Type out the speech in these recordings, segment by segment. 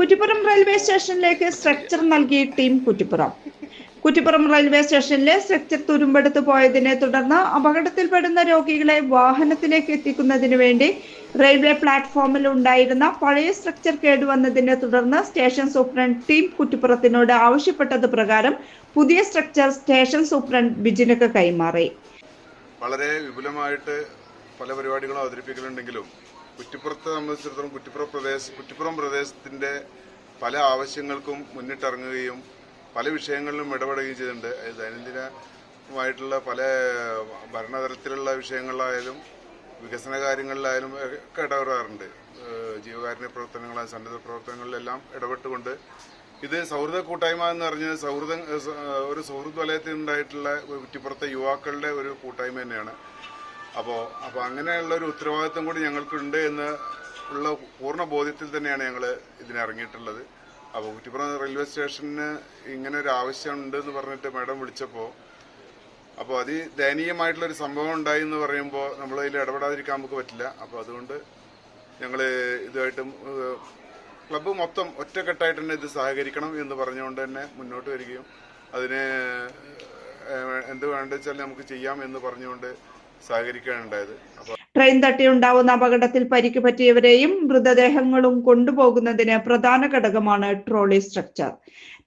Kuttippuram railway സ്റ്റേഷനിലേക്ക് structure നൽകി team Kuttippuram. Kuttippuram railway സ്റ്റേഷനിലെ സ്ട്രക്ചർ തുരുമ്പെടുത്ത് പോയതിനെ തുടർന്ന് അപകടത്തിൽപ്പെടുന്ന രോഗികളെ വാഹനത്തിലേക്ക് എത്തിക്കുന്നതിന് വേണ്ടി റെയിൽവേ പ്ലാറ്റ്ഫോമിൽ ഉണ്ടായിരുന്ന പഴയ സ്ട്രക്ചർ കേടുവന്നതിനെ തുടർന്ന് സ്റ്റേഷൻ സൂപ്രണ്ട് ടീം കുറ്റിപ്പുറത്തിനോട് ആവശ്യപ്പെട്ടത് പ്രകാരം പുതിയ സ്ട്രക്ചർ സ്റ്റേഷൻ സൂപ്രണ്ട് ബിജിനക്ക് കൈമാറി. വളരെ വിപുലമായിട്ട് പല പരിപാടികളും അവതരിപ്പിക്കലുണ്ടെങ്കിലും കുറ്റിപ്പുറത്തെ സംബന്ധിച്ചിടത്തോളം കുറ്റിപ്പുറ പ്രദേശ കുറ്റിപ്പുറം പ്രദേശത്തിന്റെ പല ആവശ്യങ്ങൾക്കും മുന്നിട്ടിറങ്ങുകയും പല വിഷയങ്ങളിലും ഇടപെടുകയും ചെയ്തിട്ടുണ്ട്. ദൈനംദിനമായിട്ടുള്ള പല ഭരണതലത്തിലുള്ള വിഷയങ്ങളിലായാലും വികസന കാര്യങ്ങളിലായാലും ഒക്കെ ഇടപെടാറുണ്ട്. ജീവകാരുണ്യ പ്രവർത്തനങ്ങളായ സന്നദ്ധ പ്രവർത്തനങ്ങളിലെല്ലാം ഇടപെട്ടുകൊണ്ട് ഇത് സൗഹൃദ കൂട്ടായ്മ എന്ന് പറഞ്ഞത് സൗഹൃദ ഒരു സൗഹൃദ വലയത്തിൽ ഉണ്ടായിട്ടുള്ള കുറ്റിപ്പുറത്തെ യുവാക്കളുടെ ഒരു കൂട്ടായ്മ തന്നെയാണ്. അപ്പോൾ അപ്പോൾ അങ്ങനെയുള്ള ഒരു ഉത്തരവാദിത്വം കൂടി ഞങ്ങൾക്കുണ്ട് എന്ന് ഉള്ള പൂർണ ബോധ്യത്തിൽ തന്നെയാണ് ഞങ്ങൾ ഇതിനിറങ്ങിയിട്ടുള്ളത് അപ്പോൾ കുറ്റിപ്പുറം റെയിൽവേ സ്റ്റേഷന് ഇങ്ങനെ ഒരു ആവശ്യമുണ്ട് എന്ന് പറഞ്ഞിട്ട് മാഡം വിളിച്ചപ്പോൾ അപ്പോൾ അതി ദയനീയമായിട്ടുള്ള ഒരു സംഭവം ഉണ്ടായി എന്ന് പറയുമ്പോൾ നമ്മൾ അതിൽ ഇടപെടാതിരിക്കാൻ നമുക്ക് പറ്റില്ല. അപ്പോൾ അതുകൊണ്ട് ഞങ്ങൾ ഇതുമായിട്ട് ക്ലബ്ബ് മൊത്തം ഒറ്റക്കെട്ടായിട്ട് തന്നെ ഇത് സഹകരിക്കണം എന്ന് പറഞ്ഞുകൊണ്ട് തന്നെ മുന്നോട്ട് വരികയും അതിന് എന്ത് വേണ്ടത് വെച്ചാൽ നമുക്ക് ചെയ്യാം എന്ന് പറഞ്ഞുകൊണ്ട് അപ്പോൾ ട്രെയിൻ തട്ടിയുണ്ടാവുന്ന അപകടത്തിൽ പരിക്ക് പറ്റിയവരെയും മൃതദേഹങ്ങളും കൊണ്ടുപോകുന്നതിന് പ്രധാന ഘടകമാണ് ട്രോളി സ്ട്രക്ചർ.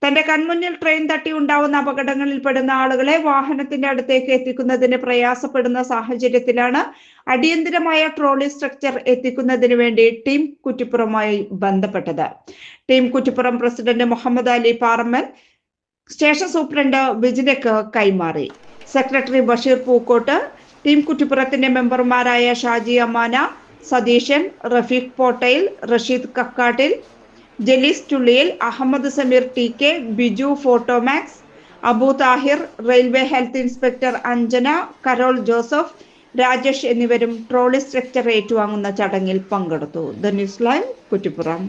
തന്റെ കൺമുന്നിൽ ട്രെയിൻ തട്ടി ഉണ്ടാവുന്ന അപകടങ്ങളിൽ പെടുന്ന ആളുകളെ വാഹനത്തിന്റെ അടുത്തേക്ക് എത്തിക്കുന്നതിന് പ്രയാസപ്പെടുന്ന സാഹചര്യത്തിലാണ് അടിയന്തിരമായ ട്രോളി സ്ട്രക്ചർ എത്തിക്കുന്നതിന് വേണ്ടി ടീം കുറ്റിപ്പുറമായി ബന്ധപ്പെട്ടത്. Team Kuttippuram president Muhammad Ali Paramman station superintendent വിജിനക്ക് കൈമാറി. സെക്രട്ടറി ബഷീർ പൂക്കോട്ട് ടീം കുറ്റിപ്പുറത്തിന്റെ മെമ്പർമാരായ Shaji Amana Satheesan Rafeeq Pottayil Rasheed Kakkattil Jalees Chulliyil Ahammed Sameer T K Biju Photomax Abu Thahir railway health inspector Anjana Carol Joseph Rajesh എന്നിവരും trolley structure ഏറ്റുവാങ്ങുന്ന ചടങ്ങിൽ പങ്കെടുത്തു. The news line Kuttippuram.